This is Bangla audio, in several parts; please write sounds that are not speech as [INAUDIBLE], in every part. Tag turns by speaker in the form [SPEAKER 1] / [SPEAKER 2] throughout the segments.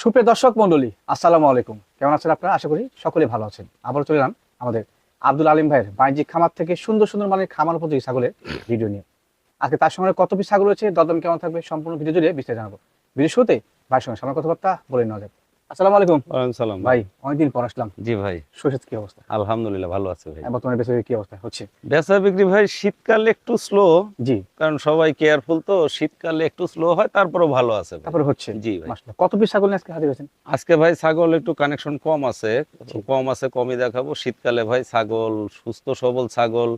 [SPEAKER 1] সুপ্রিয় দর্শক মন্ডলী আসসালামু আলাইকুম। কেমন আছেন আপনারা? আশা করি সকলে ভালো আছেন। আবারও চলে যান আমাদের আব্দুল আলিম ভাইয়ের বাণিজ্যিক খামার থেকে সুন্দর সুন্দর মানের খামার উপযোগী ছাগলের ভিডিও নিয়ে। আজকে তার সঙ্গে কত পিস ছাগল রয়েছে, দরদম কেমন থাকবে, সম্পূর্ণ ভিডিও জুড়ে বিস্তারিত জানাব। ভিডিও শুরুতে ভাইয়ের সঙ্গে সামনে কথাবার্তা বলে নেওয়া যাক। আসসালামু আলাইকুম।
[SPEAKER 2] ওয়ালাইকুম সালাম
[SPEAKER 1] ভাই। অনেকদিন পর আসলাম।
[SPEAKER 2] জি ভাই।
[SPEAKER 1] শৈশব কি অবস্থা?
[SPEAKER 2] আলহামদুলিল্লাহ ভালো আছে ভাই।
[SPEAKER 1] বর্তমানে বেশি কি অবস্থা? হচ্ছে?
[SPEAKER 2] বেচা বিক্রি ভাই শীতকালে একটু স্লো
[SPEAKER 1] জি।
[SPEAKER 2] কারণ সবাই কেয়ারফুল তো শীতকালে একটু স্লো হয় তারপরেও ভালো আছে
[SPEAKER 1] তারপরে হচ্ছে?
[SPEAKER 2] জি ভাই।
[SPEAKER 1] কত পিস ছাগল আজকে হাজির হয়েছেন?
[SPEAKER 2] আজকে ভাই ছাগল একটু কানেকশন কম আছে কম আছে কমই দেখাবো। শীতকালে ভাই ছাগল সুস্থ সবল ছাগল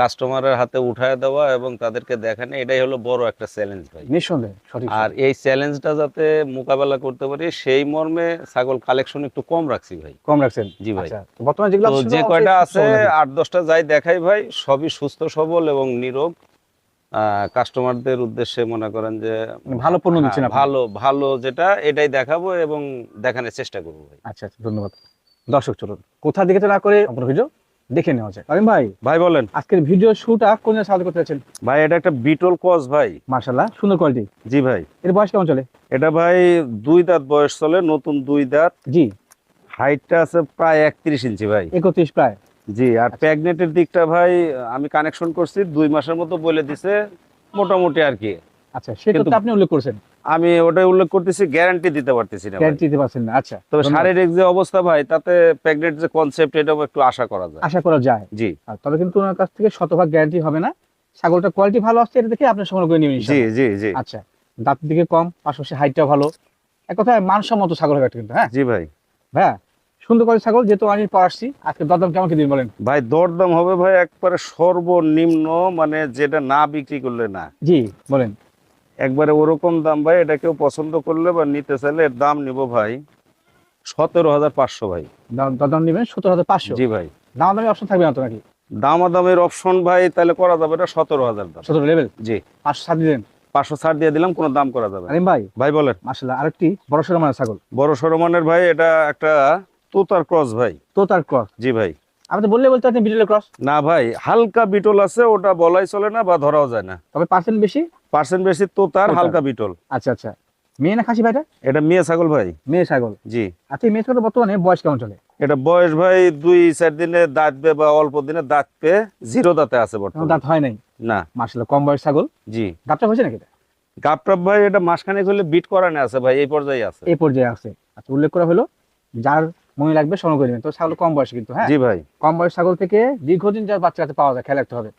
[SPEAKER 2] কাস্টমারের হাতে উঠায় দেওয়া এবং তাদেরকে দেখানো এটাই হলো বড় একটা চ্যালেঞ্জ ভাই।
[SPEAKER 1] নিঃসন্দেহে
[SPEAKER 2] আর এই চ্যালেঞ্জটা যাতে মোকাবেলা করতে পারি সেই মর্মে ছাগল কালেকশন একটু কম রাখছি ভাই।
[SPEAKER 1] কম রাখছেন?
[SPEAKER 2] জি ভাই।
[SPEAKER 1] আচ্ছা বর্তমানে যেগুলো
[SPEAKER 2] যে কয়টা আছে আট দশটা যাই দেখাই ভাই সবই সুস্থ সবল এবং নিরোগ। কাস্টমারদের উদ্দেশ্যে মনে করেন যে
[SPEAKER 1] মানে ভালো পণ্য দিচ্ছেন
[SPEAKER 2] হ্যাঁ, ভালো ভালো যেটা এটাই দেখাবো এবং দেখানোর চেষ্টা করব ভাই।
[SPEAKER 1] আচ্ছা আচ্ছা ধন্যবাদ। দর্শক চলুন। কোথা দিকে তো না করে আপনার দেখে নেওয়া যায়। আলিম ভাই
[SPEAKER 2] ভাই বলেন।
[SPEAKER 1] আজকের ভিডিও শুটা কোন সাহায্য করতে যাচ্ছেন
[SPEAKER 2] ভাই এটা একটা বিটল কস ভাই।
[SPEAKER 1] মার্শাল্লাহ সুন্দর কোয়ালিটি
[SPEAKER 2] জি ভাই।
[SPEAKER 1] এর বয়স কেমন চলে?
[SPEAKER 2] এটা ভাই দুই দাঁত বয়স চলে নতুন দুই দাঁত।
[SPEAKER 1] জি।
[SPEAKER 2] হাইটটা আছে প্রায় একত্রিশ ইঞ্চি ভাই।
[SPEAKER 1] একত্রিশ প্রায়।
[SPEAKER 2] জি আর প্যাগনেটের দিকটা ভাই আমি কানেকশন করছি দুই মাসের মতো বলে দিছে মোটামুটি আর কি।
[SPEAKER 1] আচ্ছা সেটা তো আপনি উল্লেখ করছেন?
[SPEAKER 2] আমি ওটাই উল্লেখ করতেছি গ্যারান্টি দিতে পারতেছি না
[SPEAKER 1] গ্যারান্টি দিতে পারছেন না আচ্ছা।
[SPEAKER 2] তবে শারীরিক যে অবস্থা ভাই তাতে প্রেগনেন্ট যে কনসেপ্ট এটাও একটু আশা করা যায়।
[SPEAKER 1] আশা করা যায়।
[SPEAKER 2] জি।
[SPEAKER 1] তবে কিন্তু ওনার কাছ থেকে শতভাগ গ্যারান্টি হবে না। ছাগলটা কোয়ালিটি ভালো আসছে এটা দেখে আপনি সংগ্রহ করে নেবেন
[SPEAKER 2] জি জি জি।
[SPEAKER 1] আচ্ছা দাঁতের দিকে কম পাশাপাশি হাইটটাও ভালো। এক কথায় মানসম্মত ছাগল হবে কিন্তু হ্যাঁ?
[SPEAKER 2] জি ভাই।
[SPEAKER 1] হ্যাঁ সুন্দর করে ছাগল যেহেতু আমি আসছি আজকে দরদাম কেমন কি দিন বলেন?
[SPEAKER 2] ভাই দরদাম হবে ভাই একবারে সর্বনিম্ন মানে যেটা না বিক্রি করলে না।
[SPEAKER 1] জি বলেন।
[SPEAKER 2] একবারে ওরকম দাম ভাই এটা কেউ পছন্দ করলে বা নিতে চাইলে এর দাম নিব ভাই সতেরো হাজার পাঁচশো ভাই।
[SPEAKER 1] দাম- নেবেন সত্তর হাজার পাঁচশো?
[SPEAKER 2] জি ভাই।
[SPEAKER 1] দাম দামি অপশন থাকবে না তো নাকি?
[SPEAKER 2] দামাদামের অপশন ভাই তাহলে করা যাবে এটা সতেরো হাজার দাম।
[SPEAKER 1] সত্তর লেভেল
[SPEAKER 2] জি।
[SPEAKER 1] পাঁচশো সাত দিলেন?
[SPEAKER 2] পাঁচশো ছাড় দিয়ে দিলাম কোনো দাম করা যাবে।
[SPEAKER 1] আলিম ভাই?
[SPEAKER 2] ভাই বলেন।
[SPEAKER 1] মাসাল্লাহ আরেকটি বড় সড়ো মানে ছাগল।
[SPEAKER 2] বড় সরমানের ভাই এটা একটা তোতার ক্রস ভাই।
[SPEAKER 1] তোতার ক্রস?
[SPEAKER 2] জি ভাই।
[SPEAKER 1] আমি তো বললে বলতে আপনি বিটলের ক্রস?
[SPEAKER 2] না ভাই হালকা বিটল আছে ওটা বলাই চলে না বা ধরাও যায় না।
[SPEAKER 1] তবে পার্সেন্ট বেশি?
[SPEAKER 2] পার্সেন্ট বেশি তোতার
[SPEAKER 1] তোতার।
[SPEAKER 2] হালকা বিটল।
[SPEAKER 1] আচ্ছা আচ্ছা। মেয়ে না খাসি ভাইটা?
[SPEAKER 2] এটা মেয়ে ছাগল ভাই।
[SPEAKER 1] মেয়ে ছাগল।
[SPEAKER 2] জি।
[SPEAKER 1] আচ্ছা এই মেয়ে ছাগল বর্তমানে বয়স কেমন চলে?
[SPEAKER 2] এটা বয়স ভাই দুই চার দিনে দাঁতবে বা অল্প দিনে দাঁত পেয়ে জিরো দাঁতে আছে বর্তমানে।
[SPEAKER 1] দাঁত হয় নাই?
[SPEAKER 2] না।
[SPEAKER 1] মাসাল্লাহ কম বয়স ছাগল।
[SPEAKER 2] জি।
[SPEAKER 1] দাঁতটা হয়েছে নাকি এটা?
[SPEAKER 2] গাপটাপ ভাই এটা মাসখানেক হলে বিট করানো আছে ভাই এই পর্যায়ে আছে।
[SPEAKER 1] এই পর্যায়ে আছে। আচ্ছা উল্লেখ করা হলো যার মনে লাগবে স্মরণ করে নেবেন। তো ছাগল কম বয়স কিন্তু হ্যাঁ?
[SPEAKER 2] জি ভাই।
[SPEAKER 1] কম বয়স ছাগল থেকে দীর্ঘদিন যার বাচ্চা কাছে পাওয়া যায় খেয়াল রাখতে হবে।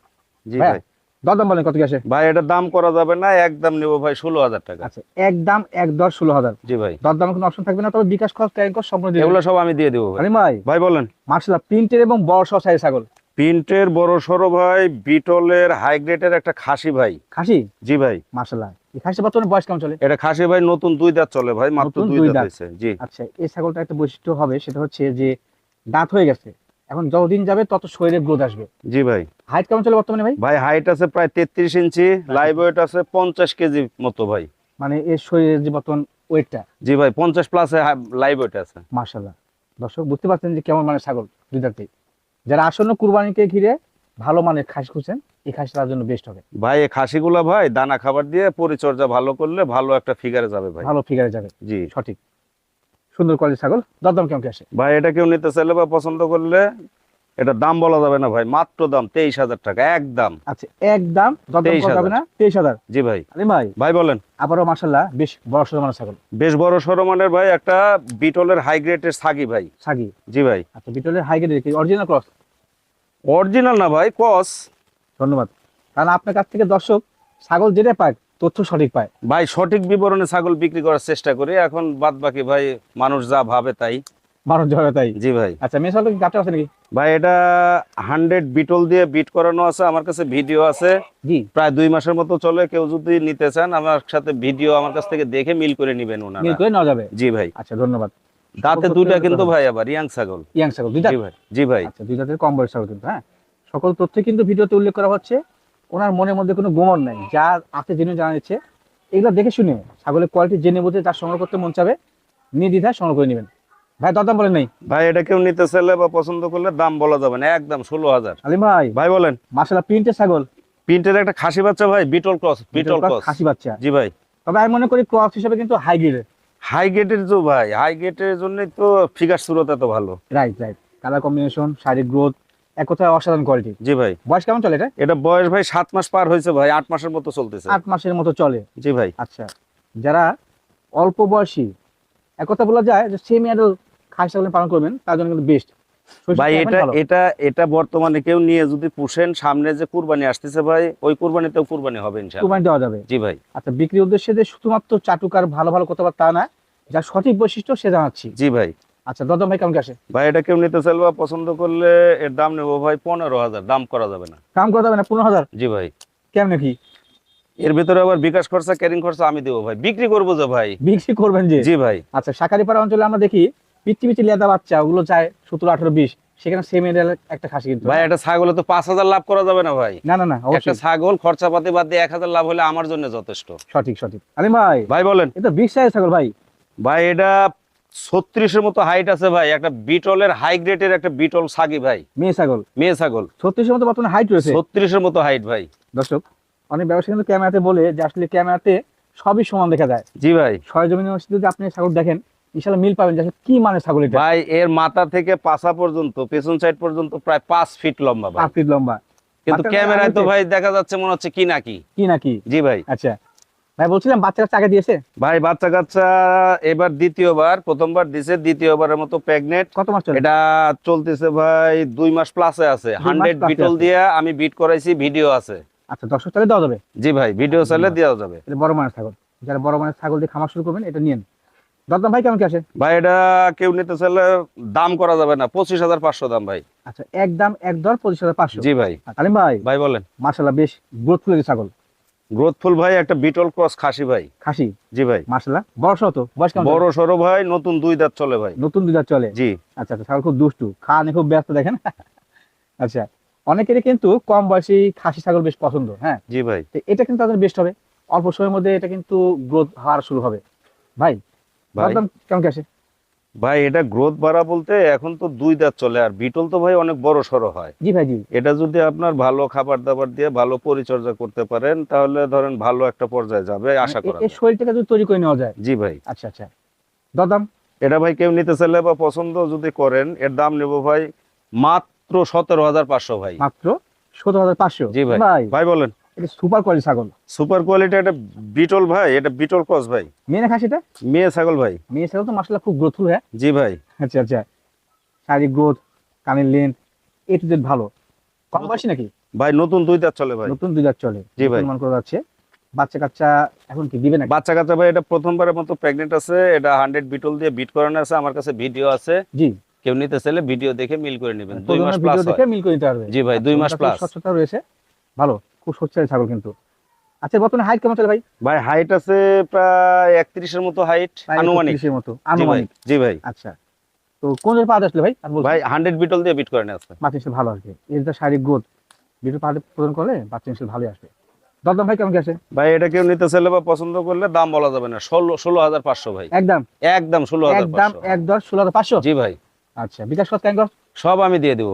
[SPEAKER 2] জি। ভাই।
[SPEAKER 1] দরদাম বলেন কত আসে?
[SPEAKER 2] ভাই এটা দাম করা যাবে না একদম নেব ভাই ষোলো হাজার টাকা।
[SPEAKER 1] আচ্ছা এক দাম এক দর ষোলো হাজার।
[SPEAKER 2] জি ভাই।
[SPEAKER 1] দরদাম কোনো অপশন থাকবে না তবে বিকাশ খরচ সম্পূর্ণ
[SPEAKER 2] এগুলো সব আমি দিয়ে দেবো ভাই।
[SPEAKER 1] ভাই।
[SPEAKER 2] ভাই বলেন।
[SPEAKER 1] মার্শাল্লাহ প্রিন্টের এবং বড় সহ সাইজ ছাগল।
[SPEAKER 2] প্রিন্টের বড় সড়ো ভাই বিটলের হাই গ্রেডের একটা খাসি ভাই।
[SPEAKER 1] খাসি?
[SPEAKER 2] জি ভাই।
[SPEAKER 1] মার্শাল্লাহ খাসি বর্তমানে বয়স কেমন চলে?
[SPEAKER 2] এটা খাসি ভাই নতুন দুই দাঁত চলে ভাই মাত্র দুই
[SPEAKER 1] দুই
[SPEAKER 2] দাঁত
[SPEAKER 1] দাঁত।
[SPEAKER 2] হয়েছে জি।
[SPEAKER 1] আচ্ছা এই ছাগলটা একটা বৈশিষ্ট্য হবে সেটা হচ্ছে যে দাঁত হয়ে গেছে। এখন যতদিন যাবে তত শরীরে গ্রোথ আসবে।
[SPEAKER 2] জি ভাই।
[SPEAKER 1] হাইট কেমন চলে বর্তমানে ভাই?
[SPEAKER 2] ভাই হাইট আছে প্রায় তেত্রিশ ইঞ্চি লাইভ ওয়েট আছে পঞ্চাশ কেজি মতো ভাই।
[SPEAKER 1] মানে এর শরীরের যে বর্তমান ওয়েটটা
[SPEAKER 2] জি ভাই পঞ্চাশ প্লাস লাইভ ওয়েট আছে।
[SPEAKER 1] মার্শাল্লাহ দর্শক বুঝতে পারছেন যে কেমন মানের ছাগল দুই যারা আসন্ন কুরবানিকে ঘিরে ভালো মানের খাসি খুঁজছেন এই খাসি তার জন্য বেস্ট হবে।
[SPEAKER 2] ভাই এই খাসিগুলা ভাই দানা খাবার দিয়ে পরিচর্যা ভালো করলে ভালো একটা ফিগারে যাবে ভাই।
[SPEAKER 1] ভালো ফিগারে যাবে।
[SPEAKER 2] জি।
[SPEAKER 1] সঠিক। সুন্দর কোয়ালিটি ছাগল। দরদাম কেমন কি আসে?
[SPEAKER 2] ভাই এটা কেউ নিতে চাইলে বা পছন্দ করলে এটা দাম বলা যাবে না ভাই মাত্র দাম তেইশ হাজার টাকা একদম
[SPEAKER 1] আচ্ছা একদম যাবে
[SPEAKER 2] হাজার।
[SPEAKER 1] না তেইশ হাজার।
[SPEAKER 2] জি ভাই।
[SPEAKER 1] আরে ভাই
[SPEAKER 2] ভাই বলেন।
[SPEAKER 1] আবারও মার্শাল্লাহ বেশ বড় সড়ো মানের ছাগল।
[SPEAKER 2] বেশ বড় সরমানের ভাই একটা বিটলের হাই গ্রেডের সাগি ভাই।
[SPEAKER 1] সাগি।
[SPEAKER 2] জি ভাই।
[SPEAKER 1] আচ্ছা বিটলের high grade original cross
[SPEAKER 2] original না ভাই কস
[SPEAKER 1] ধন্যবাদ। কারণ আপনার কাছ থেকে দর্শক ছাগল যেটা পায় তথ্য সঠিক পায়।
[SPEAKER 2] ভাই সঠিক বিবরণে ছাগল বিক্রি করার চেষ্টা করি। এখন বাদ বাকি ভাই মানুষ যা ভাবে তাই।
[SPEAKER 1] মানুষ যাবে তাই?
[SPEAKER 2] জি ভাই।
[SPEAKER 1] আচ্ছা ছাগল আছে নাকি?
[SPEAKER 2] ভাই এটা হান্ড্রেড বিটল দিয়ে বিট করানো আছে। আমার কাছে ভিডিও আছে।
[SPEAKER 1] জি।
[SPEAKER 2] প্রায় দুই মাসের মতো চলে। কেউ যদি নিতে চান আমার সাথে ভিডিও আমার কাছ থেকে দেখে মিল করে নিবেন
[SPEAKER 1] মিল করে নেওয়া যাবে?
[SPEAKER 2] জি ভাই।
[SPEAKER 1] আচ্ছা ধন্যবাদ।
[SPEAKER 2] দাঁতে দুইটা কিন্তু ভাই আবার ইয়াং ছাগল।
[SPEAKER 1] ইয়াং ছাগল দুই দাঁত?
[SPEAKER 2] জি ভাই। জি ভাই।
[SPEAKER 1] আচ্ছা দুই দাঁতের কম বয়স ছাগল কিন্তু হ্যাঁ? সকল তথ্য কিন্তু ভিডিওতে উল্লেখ করা হচ্ছে। ওনার মনের মধ্যে কোনো গোমন নাই। যা আছে জেনে জানা যাচ্ছে এগুলো দেখে শুনে ছাগলের কোয়ালিটি জেনে বুঝে তার সংগ্রহ করতে মন চাবে নির্দ্বিধায় সংগ্রহ করে নেবেন। ভাই দরদাম বলেন নাই?
[SPEAKER 2] ভাই এটা কেউ নিতে চাইলে বা পছন্দ করলে দাম বলা যাবে না একদম ষোলো হাজার।
[SPEAKER 1] আলিম ভাই
[SPEAKER 2] ভাই বলেন।
[SPEAKER 1] মাসালা প্রিন্টের ছাগল।
[SPEAKER 2] প্রিন্টের একটা খাসি বাচ্চা ভাই বিটল ক্রস বিটল ক্রস
[SPEAKER 1] খাসি বাচ্চা।
[SPEAKER 2] জি ভাই।
[SPEAKER 1] তবে আমি মনে করি ক্রস হিসেবে কিন্তু হাই গ্রেডের
[SPEAKER 2] হাই গেটের তো ভাই হাই গেটের জন্যই তো ফিগার সুরত এত ভালো।
[SPEAKER 1] রাইট রাইট কালার কম্বিনেশন শারীরিক গ্রোথ এক কথায় অসাধারণ কোয়ালিটি
[SPEAKER 2] জি ভাই।
[SPEAKER 1] বয়স কেমন চলে এটা?
[SPEAKER 2] এটা বয়স ভাই সাত মাস পার হয়েছে ভাই আট মাসের মতো চলতেছে।
[SPEAKER 1] আট মাসের মতো চলে।
[SPEAKER 2] জি ভাই।
[SPEAKER 1] আচ্ছা যারা অল্প বয়সী এক কথা বলা যায় যে সেমি অ্যাডাল খাস পালন করবেন তার জন্য কিন্তু বেস্ট
[SPEAKER 2] ভাই এটা এটা এটা বর্তমানে কেউ নিয়ে যদি পুষেন সামনে যে কুরবানি আসতেছে ভাই ওই কুরবানিতেও কুরবানি হবে ইনশাআল্লাহ।
[SPEAKER 1] কুরবানি দেওয়া যাবে।
[SPEAKER 2] জি ভাই।
[SPEAKER 1] আচ্ছা বিক্রির উদ্দেশ্যে যে শুধুমাত্র চাটুকার ভালো ভালো কথা তা না যার সঠিক বৈশিষ্ট্য সে জানাচ্ছি।
[SPEAKER 2] জি ভাই।
[SPEAKER 1] আচ্ছা দদম ভাই কেমন আসে
[SPEAKER 2] ভাই এটা কেউ নিতে চাইলে বা পছন্দ করলে এর দাম নেব ভাই পনেরো হাজার। দাম করা যাবে না।
[SPEAKER 1] কাম করা যাবে না পনেরো হাজার?
[SPEAKER 2] জি ভাই।
[SPEAKER 1] কেমন কি?
[SPEAKER 2] এর ভিতরে আবার বিকাশ খরচা ক্যারিং খরচা আমি দেবো ভাই। বিক্রি করব যে ভাই।
[SPEAKER 1] বিক্রি করবেন যে?
[SPEAKER 2] জি ভাই।
[SPEAKER 1] আচ্ছা শাকারিপাড়া অঞ্চলে আমরা দেখি পিচ্ছি পিচ্ছি লেদা বাচ্চা ওগুলো চায় সতেরো আঠারো বিশ। সেখানে সেমি একটা খাসি কিন্তু
[SPEAKER 2] ভাই একটা ছাগলে তো পাঁচ হাজার লাভ করা যাবে না ভাই।
[SPEAKER 1] না না না
[SPEAKER 2] একটা
[SPEAKER 1] অবশ্যই।
[SPEAKER 2] ছাগল খরচাপাতি বাদ দিয়ে এক হাজার লাভ হলে আমার জন্য যথেষ্ট।
[SPEAKER 1] সঠিক সঠিক। আরে ভাই
[SPEAKER 2] ভাই বলেন।
[SPEAKER 1] এটা সাইজ ছাগল ভাই।
[SPEAKER 2] ভাই এটা ছত্রিশের মতো হাইট আছে ভাই একটা বিটলের হাই গ্রেডের একটা বিটল সাগি ভাই।
[SPEAKER 1] মেয়ে ছাগল।
[SPEAKER 2] মেয়ে ছাগল।
[SPEAKER 1] ছত্রিশের মতো বর্তমানে হাইট রয়েছে?
[SPEAKER 2] ছত্রিশের মতো হাইট ভাই।
[SPEAKER 1] দর্শক অনেক ব্যবসায়ী কিন্তু ক্যামেরাতে বলে যে আসলে ক্যামেরাতে সবই সমান দেখা যায়।
[SPEAKER 2] জি ভাই।
[SPEAKER 1] সরজমিনে যদি আপনি ছাগল দেখেন ইনশাল্লাহ মিল পাবেন কি মানে ছাগল এটা।
[SPEAKER 2] ভাই এর মাথা থেকে পাছা পর্যন্ত পেছন সাইড পর্যন্ত প্রায় পাঁচ ফিট লম্বা ভাই।
[SPEAKER 1] পাঁচ ফিট লম্বা।
[SPEAKER 2] কিন্তু
[SPEAKER 1] মাথার
[SPEAKER 2] ক্যামেরায় তো ভাই দেখা যাচ্ছে মনে হচ্ছে কি নাকি
[SPEAKER 1] কি। নাকি
[SPEAKER 2] জি ভাই।
[SPEAKER 1] আচ্ছা। ভাই বলছিলাম বাচ্চা কাচ্চা টাকা দিয়েছে?
[SPEAKER 2] ভাই বাচ্চা কাচ্চা এবার দ্বিতীয়বার প্রথমবার দিছে দ্বিতীয়বারের মতো প্রেগনেন্ট
[SPEAKER 1] কত মাস চলে?
[SPEAKER 2] এটা চলতেছে ভাই দুই মাস প্লাসে আছে। হান্ড্রেড বিটল দিয়ে আমি বিট করাইছি ভিডিও আছে।
[SPEAKER 1] আচ্ছা দর্শক তাহলে দেওয়া যাবে?
[SPEAKER 2] জি ভাই ভিডিও চাইলে দেওয়া যাবে।
[SPEAKER 1] বড় মানের ছাগল। যারা বড় মানের ছাগল দিয়ে খামার শুরু করবেন এটা নিন দরদাম ভাই কেমন কি আসে?
[SPEAKER 2] ভাই এটা কেউ নিতে চাইলে দাম করা যাবে না পঁচিশ হাজার পাঁচশো দাম ভাই।
[SPEAKER 1] আচ্ছা এক দাম এক দর পঁচিশ হাজার পাঁচশো।
[SPEAKER 2] জি ভাই।
[SPEAKER 1] কালিম ভাই
[SPEAKER 2] ভাই বলেন।
[SPEAKER 1] মার্শাল্লাহ বেশ গ্রোথফুল ছাগল।
[SPEAKER 2] গ্রোথফুল ভাই একটা বিটল ক্রস খাসি ভাই।
[SPEAKER 1] খাসি?
[SPEAKER 2] জি ভাই।
[SPEAKER 1] মার্শাল্লাহ বড় সহ তো? বয়স কেমন
[SPEAKER 2] বড় সরো ভাই নতুন দুই দাঁত চলে ভাই।
[SPEAKER 1] নতুন দুধ চলে?
[SPEAKER 2] জি।
[SPEAKER 1] আচ্ছা আচ্ছা ছাগল খুব দুষ্টু। খাওয়ানি খুব ব্যস্ত দেখেন। [LAUGHS] আচ্ছা অনেকেরই কিন্তু কম বয়সী খাসি ছাগল বেশ পছন্দ হ্যাঁ?
[SPEAKER 2] জি ভাই।
[SPEAKER 1] এটা কিন্তু তাদের বেস্ট হবে। অল্প সময়ের মধ্যে এটা কিন্তু গ্রোথ হওয়ার শুরু হবে। ভাই
[SPEAKER 2] ভাই।
[SPEAKER 1] কেমন কি আসে
[SPEAKER 2] ভাই এটা গ্রোথ বাড়া বলতে এখন তো দুই দাঁত চলে আর বিটল তো ভাই অনেক বড় সরো হয়।
[SPEAKER 1] জি ভাই জি।
[SPEAKER 2] এটা যদি আপনার ভালো খাবার দাবার দিয়ে ভালো পরিচর্যা করতে পারেন তাহলে ধরেন ভালো একটা পর্যায়ে যাবে আশা করা
[SPEAKER 1] এই। শরীরটাকে যদি তৈরি করে নেওয়া যায়?
[SPEAKER 2] জি ভাই।
[SPEAKER 1] আচ্ছা আচ্ছা। দরদাম?
[SPEAKER 2] এটা ভাই কেউ নিতে চাইলে বা পছন্দ যদি করেন এর দাম নেব ভাই মাত্র সতেরো হাজার পাঁচশো ভাই।
[SPEAKER 1] মাত্র সতেরো হাজার পাঁচশো?
[SPEAKER 2] জি ভাই।
[SPEAKER 1] ভাই
[SPEAKER 2] বলেন।
[SPEAKER 1] এটা সুপার কোয়ালিটি ছাগল।
[SPEAKER 2] সুপার কোয়ালিটি একটা বিটল ভাই এটা বিটল ক্রস ভাই।
[SPEAKER 1] মেয়ে না খাসিটা
[SPEAKER 2] মেয়ে ছাগল ভাই।
[SPEAKER 1] মেয়ে ছাগল তো মাসাল্লাহ খুব গ্রোথফুল হ্যাঁ?
[SPEAKER 2] জি ভাই।
[SPEAKER 1] আচ্ছা আচ্ছা। শারীরিক গ্রোথ কানের এ টু জেড ভালো। কম বয়সী নাকি?
[SPEAKER 2] ভাই নতুন দুই দাঁত চলে ভাই।
[SPEAKER 1] নতুন দুই দাঁত চলে।
[SPEAKER 2] জি ভাই।
[SPEAKER 1] অনুমান করা যাচ্ছে। বাচ্চা কাচ্চা এখন কি দিবে নাকি?
[SPEAKER 2] বাচ্চা কাচ্চা ভাই এটা প্রথমবারের মতো প্রেগনেন্ট আছে। এটা হান্ড্রেড বিটল দিয়ে বিট করানো আছে। আমার কাছে ভিডিও আছে।
[SPEAKER 1] জি।
[SPEAKER 2] কেউ নিতে চাইলে ভিডিও দেখে মিল করে নেবেন। দুই মাস প্লাস
[SPEAKER 1] দেখে মিল করে নিতে পারবে।
[SPEAKER 2] জি ভাই দুই মাস
[SPEAKER 1] আচ্ছা,
[SPEAKER 2] প্লাস
[SPEAKER 1] স্বচ্ছতা রয়েছে। ভালো। খুব সচ্ছল ছাগল কিন্তু। আচ্ছা বর্তমানে হাইট কেমন চলে ভাই?
[SPEAKER 2] ভাই হাইট আছে প্রায় একত্রিশের মতো হাইট আনুমানিক।
[SPEAKER 1] মতো আনুমানিক।
[SPEAKER 2] জি ভাই।
[SPEAKER 1] আচ্ছা তো কোন পাওয়া আসলে ভাই?
[SPEAKER 2] ভাই হান্ড্রেড বিটল দিয়ে বিট করে
[SPEAKER 1] বাচ্চা হিসেবে ভালো আসবে। এর যা শারীরিক গ্রোথ ভিডিও পাহাড়ে প্রদান করলে বাচ্চা ভালোই আসবে। দরদাম ভাই কেমন আছে?
[SPEAKER 2] ভাই এটা কেউ নিতে চাইলে বা পছন্দ করলে দাম বলা যাবে না। ষোলো ষোলো হাজার পাঁচশো ভাই।
[SPEAKER 1] একদম?
[SPEAKER 2] একদম ষোলো হাজার
[SPEAKER 1] একদম
[SPEAKER 2] পাঁচশো।
[SPEAKER 1] ষোলো হাজার পাঁচশো?
[SPEAKER 2] জি ভাই।
[SPEAKER 1] আচ্ছা বিকাশ কত
[SPEAKER 2] সব আমি দিয়ে দেবো।